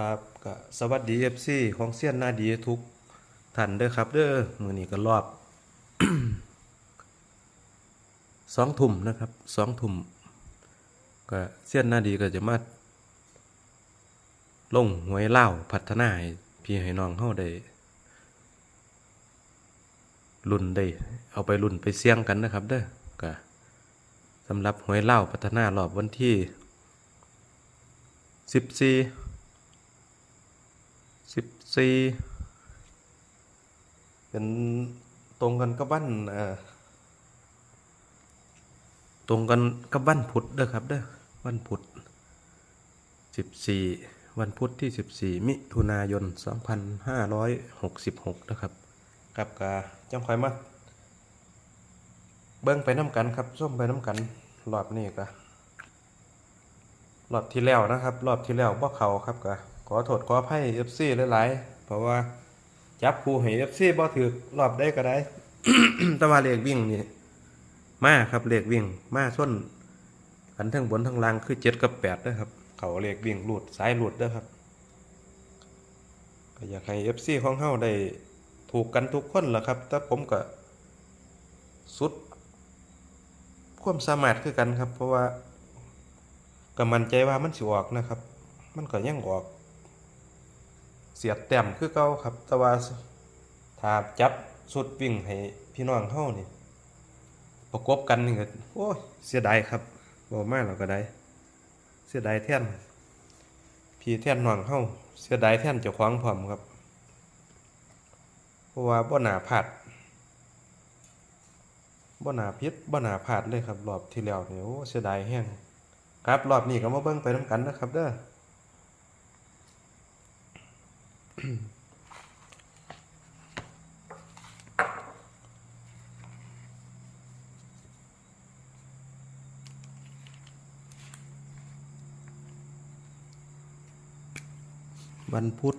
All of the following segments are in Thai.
ครับก็สวัสดี FC ของเซียนนาดีทุกท่านเด้อครับ เด้อมือนี้ก็รอบสองทุ่มนะครับสองทุ่มก็เซียนนาดีก็จะมาลงหวยเล่าพัฒนาให้พี่ให้น้องเฮาได้รุ่นได้เอาไปรุ่นไปเสี่ยงกันนะครับเด้อก็สำหรับหวยเล่าพัฒนารอบวันที่สิบ สี่เป็นตรงกันกับวันเอ่อตรงกันกับวันพุธเด้อครับเด้อวันพุธสิบสี่วันพุธที่สิบสี่มิถุนายนสองพันห้าร้อยหกสิบหกนะครับกับกาจังคอยมาเบิ้งไปน้ำกันครับส้มไปน้ำกันรอบนี้ก็รอบที่แล้วนะครับ รอบที่แล้วบ่เขาครับก็ ขอโทษขออภัย FC หลายๆเพราะว่าจับครูให้ FC บ่ถือรอบได้ก็ได้ต่ว่าเลขวิ่งนี่มาครับเลขวิ่งมาส้นกันทั้งบนทั้งล่างคือ7กับ8เด้อครับ เขาเลขวิ่งหลุดสายหลุดเด้อครับก็อยากให้ FC ของเฮาได้ถูกกันทุกคนล่ะครับ แต่ผมก็สุดความสามารถคือกันครับ เพราะว่าก็มั่นใจว่ามันสิออกนะครับ มันก็ยังออก เสียดแต้มคือเก่าครับ แต่ว่าถ้าจับสุดวิ่งให้พี่น้องเฮานี่ประกบกันนี่ก็โอ้ยเสียดายครับบ่มาแล้วก็ได้ เสียดายแท่นพี่แท่นน้องเฮาเสียดายแท่นเจ้าของพร้อมครับ เพราะว่าบ่น่าพลาดบ่น่าผิดบ่น่าพลาดเลยครับรอบที่แล้วนี่โอ้เสียดายแฮงครับรอบนี้ก็มาเบิ่งไปนํกันนะครับเด้อ วันพุธ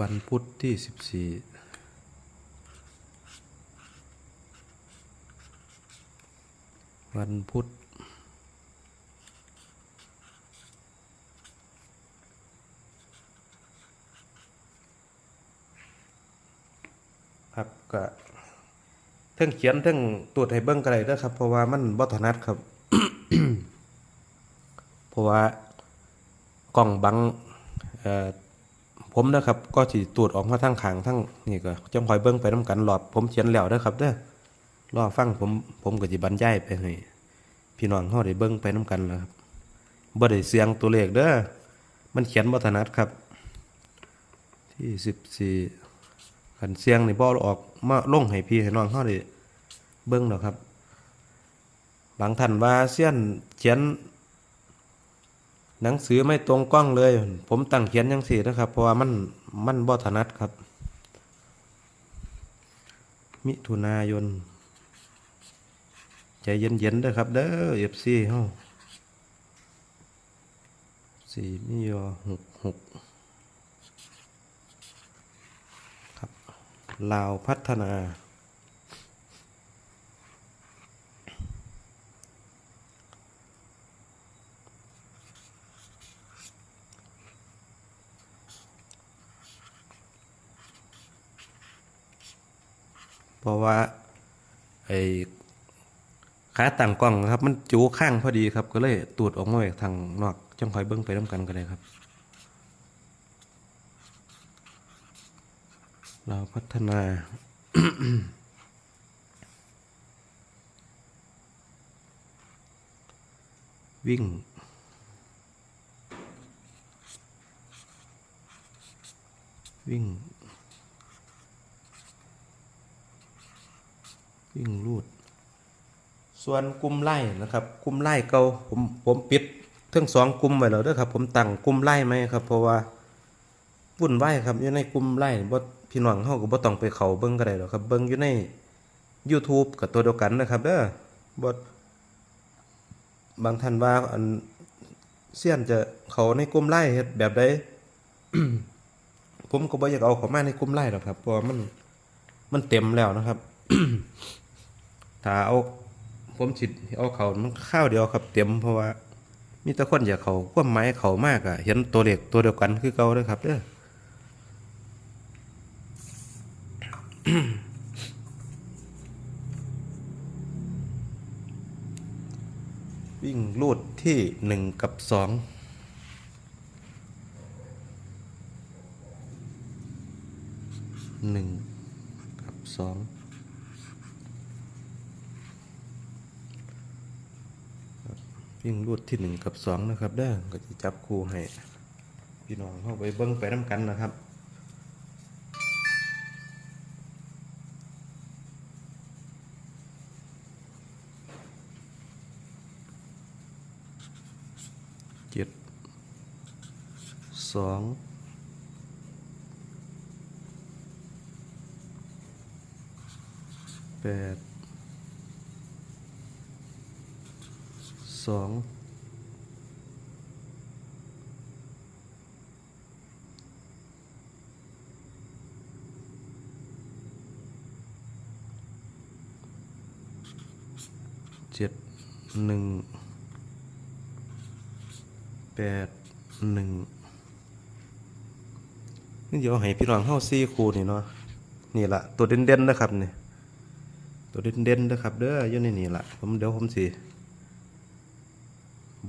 วันพุธที่สิบสี่วันพุธ ครับก็เทั้งเขียนเทั้งตรวจให้เบิ่งก็ได้เด้อครับ เพราะว่ามันบ่ถนัดครับ เพราะว่ากล้องบังผมนะครับ ก็สิตรวจออกมาทั้งขางทั้งนี่ก็จำคอยเบิ่งไปนํกันรอบผมเขียนแล้วเด้อครับเด้อรอฟังผมผมก็สิบรรยายไปให้พี่น้องเฮาได้เบิ่งไปนํกันนะครับบ่ได้เสียงตัวเลขเด้อมันเขียนบ่ถนัดครับ ที่สิบสี่ ขันเสียงในบ่ออกมาลงให้พี่ให้น้องเฮาได้เบิ่งดอกครับ บางท่านว่าเสียนเขียน หนังสือไม่ตรงกล้องเลย ผมตั้งเขียนยังสี่นะครับ เพราะว่ามันมันบ่ถนัดครับ มิถุนายนใจเย็นๆด้ครับ เด้อเอฟซีเฮาสี่มิยอหกหกครับ ลาวพัฒนา เพราะว่า ไอ้ขาตั้งกล้องนะครับ มันจูข้างพอดีครับ ก็เลยตูดออกมาทางนอกจังคอยเบิ้งไปน้ำกันก็ได้ครับ เราพัฒนาวิ่ง วิ่ง วิ่งรูด ส่วนกลุ่มไล่นะครับกลุ่มไล่เก่าผมผมปิดทั้งสองกลุ่มไว้แล้วเด้อครับ ผมตั้งกลุ่มไล่ไหมครับ เพราะว่าวุ่นวายครับอยู่ในกลุ่มไล่บ่ พี่น้องเฮาก็บ่ต้องไปเขาเบิ่งก็ได้หรอกครับ เบิ่งอยู่ใน YouTube กับตัวเดียวกันนะครับเด้อบ่บางท่านว่าอันเสี้ยนจะเขาในกลุ่มไล่เฮ็ดแบบใดผมก็บ่อยากเอาเขามาในกลุ่มไล่หรอกครับเพราะมันมันเต็มแล้วนะครับถ้าเอาผมสิเอาเขามันข้าวเดียวครับ เต็มเพราะว่ามีแต่คนอยากเขาความหมายเขามากอะเห็นตัวเด็กตัวเดียวกันคือเก่าเลยครับเด้อ วิ่งลูดที่หนึ่งกับสองหนึ่งกับสองวิ่งลูดที่หนึ่งกับสองนะครับเด้อก็จะจับคู่ให้ พี่น้องเข้าไปเบิ้งไปน้ำกันนะครับ สองแปดสองเจ็ดหนึ่งแปดหนึ่ง เดี๋ยวให้พี่น้องเข้าซี่คูนี่เนาะนี่ละตัวเด่นเด่นๆนะครับนี่ตัวเด่นเด่นๆนะครับเด้ออยู่ในนี่ละผมเดี๋ยวผมสิ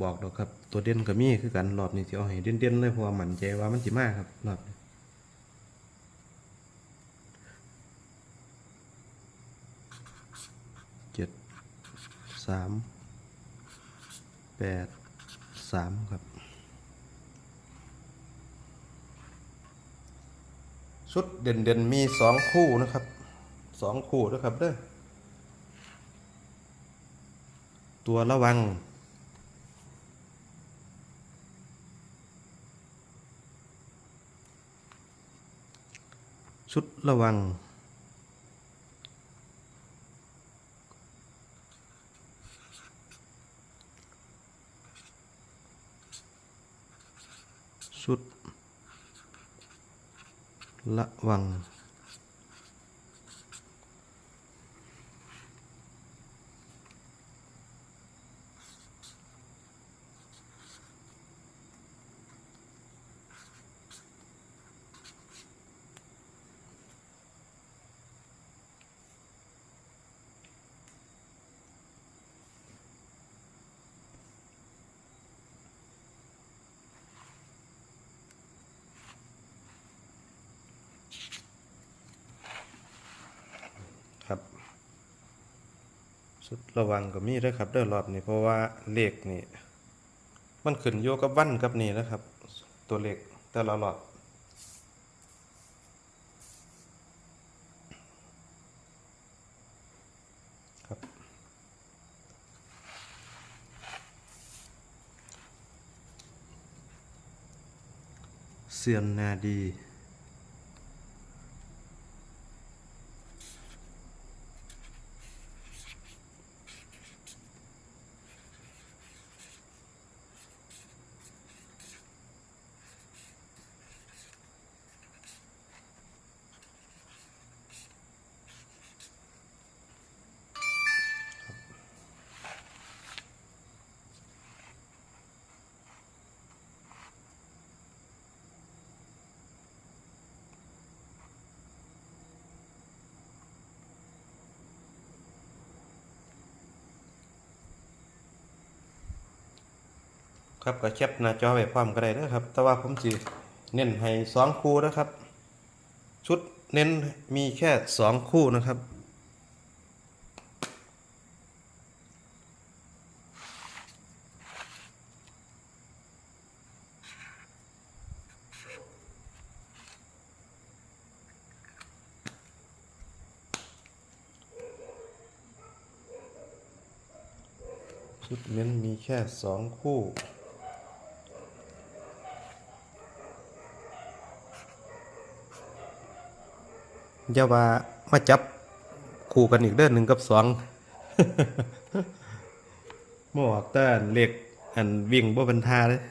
บอกดอกครับ ตัวเด่นก็มีคือกันรอบนี้จะเอาให้เด่นเด่นๆเลยเพราะว่ามันใจว่ามันสิมากครับรอบนี้เจ็ดสามแปดสามครับ ชุดเด่นเด่นมีสองคู่นะครับสองคู่นะครับเด้อตัวระวัง ชุดระวัง ชุด ระวัง ชุดระวังก็มีด้วยครับเด้อรอบนี้เพราะว่าเลขนี่มันขึ้นโยกับวันกับนี่นะครับ ตัวเลขแต่ละรอบครับเซียนนาดี ครับก็แคปหน้าจอไว้พร้อมก็ได้เด้อครับ แต่ว่าผมสิเน้นให้สองคู่นะครับ ชุดเน้นมีแค่สองคู่นะครับชุดเน้นมีแค่สองคู่ อย่าว่ามาจับคู่กันอีกเด้อนหนึ่งกับสองหมื่อวานแต่เล็กอันวิ่งบ่เป็นท่าเลย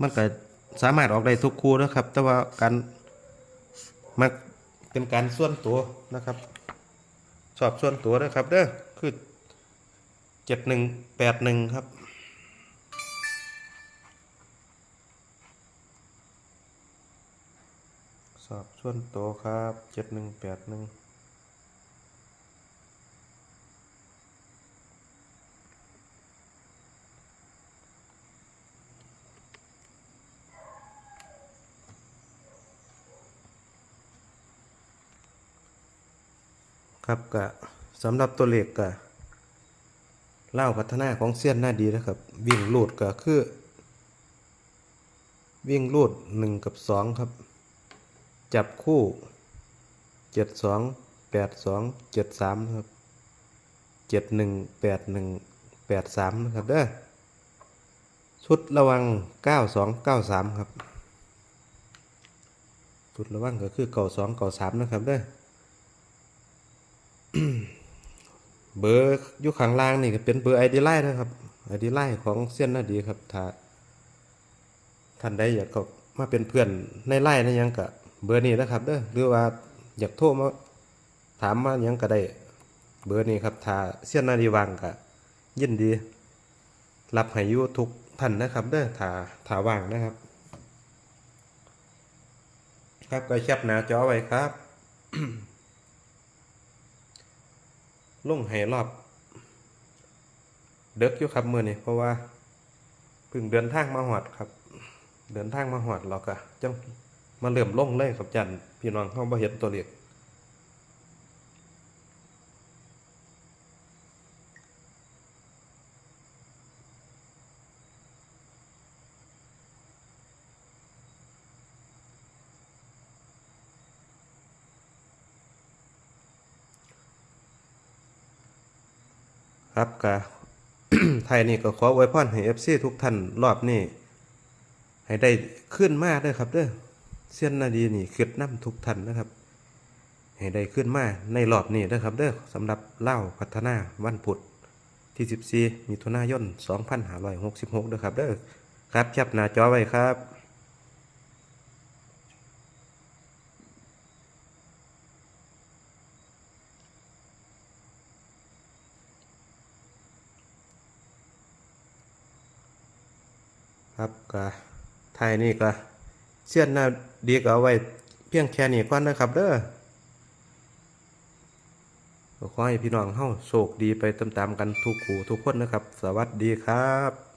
มันก็สามารถออกได้ทุกคู่นะครับ แต่ว่าการมักเป็นการส่วนตัวนะครับ สอบส่วนตัวนะครับเด้อคือเจ็ดหนึ่งแปดหนึ่งครับสอบส่วนตัวครับเจ็ดหนึ่งแปดหนึ่ง ครับก็สำหรับตัวเลขก็เล่าพัฒนาของเสี้ยนหน้าดีนะครับ วิ่งลูดก็คือ วิ่งลูดหนึ่งกับสองครับ จับคู่เจ็ดสองแปดสองเจ็ดสามครับเจ็ดหนึ่งแปดหนึ่งแปดสามนะครับเด้อชุดระวังเก้าสองเก้าสามครับชุดระวังก็คือเก้าสองเก้าสามนะครับเด้อ เบอร์อยู่ข้างล่างนี่ก็เป็นเบอร์ไอดีไลน์นะครับไอดีไลน์ของเส้นนาดีครับถ้าท่านใดอยากเข้ามาเป็นเพื่อนในไลน์ในยังกะเบอร์นี้นะครับเด้อหรือว่าอยากโทรมาถามมายังก็ได้เบอร์นี้ครับถ้าเสียนนาดีวางกะยินดี รับให้อยู่ทุกท่านนะครับเด้อถ้าถ้าว่างนะครับ ครับก็แคปหน้าจอไว้ครับ ลงให้รอบ เด็กอยู่ครับมือนี่เพราะว่าเพิ่งเดินทางมาหอดครับ เดินทางมาหอดเราก็จังมาเหลื่อมลงเลยครับจันพี่น้องเขาบ่เห็นตัวเลข ครับก็ไทยนี่ก็ขออวยพรให้ FC ทุกท่านรอบนี้ให้ได้ขึ้นมาเด้อครับเด้อเส้นนาดีนี่ขึ้นน้ำทุกท่านนะครับ ให้ได้ขึ้นมาในรอบนี้เด้อครับเด้อสำหรับเล่าพัฒนาวันพุธที่ 14มิถุนายน 2566ด้อครับเด้อครับแคปหน้าจอไว้ครับ ครับก็ไทยนี่ก็เสี้ยนหน้าดีก็เอาไว้เพียงแค่นี้ก่อนนะครับเด้อขอให้พี่น้องเฮาโชคดีไปตามๆกันทุกขู่ทุกคนนะครับ สวัสดีครับ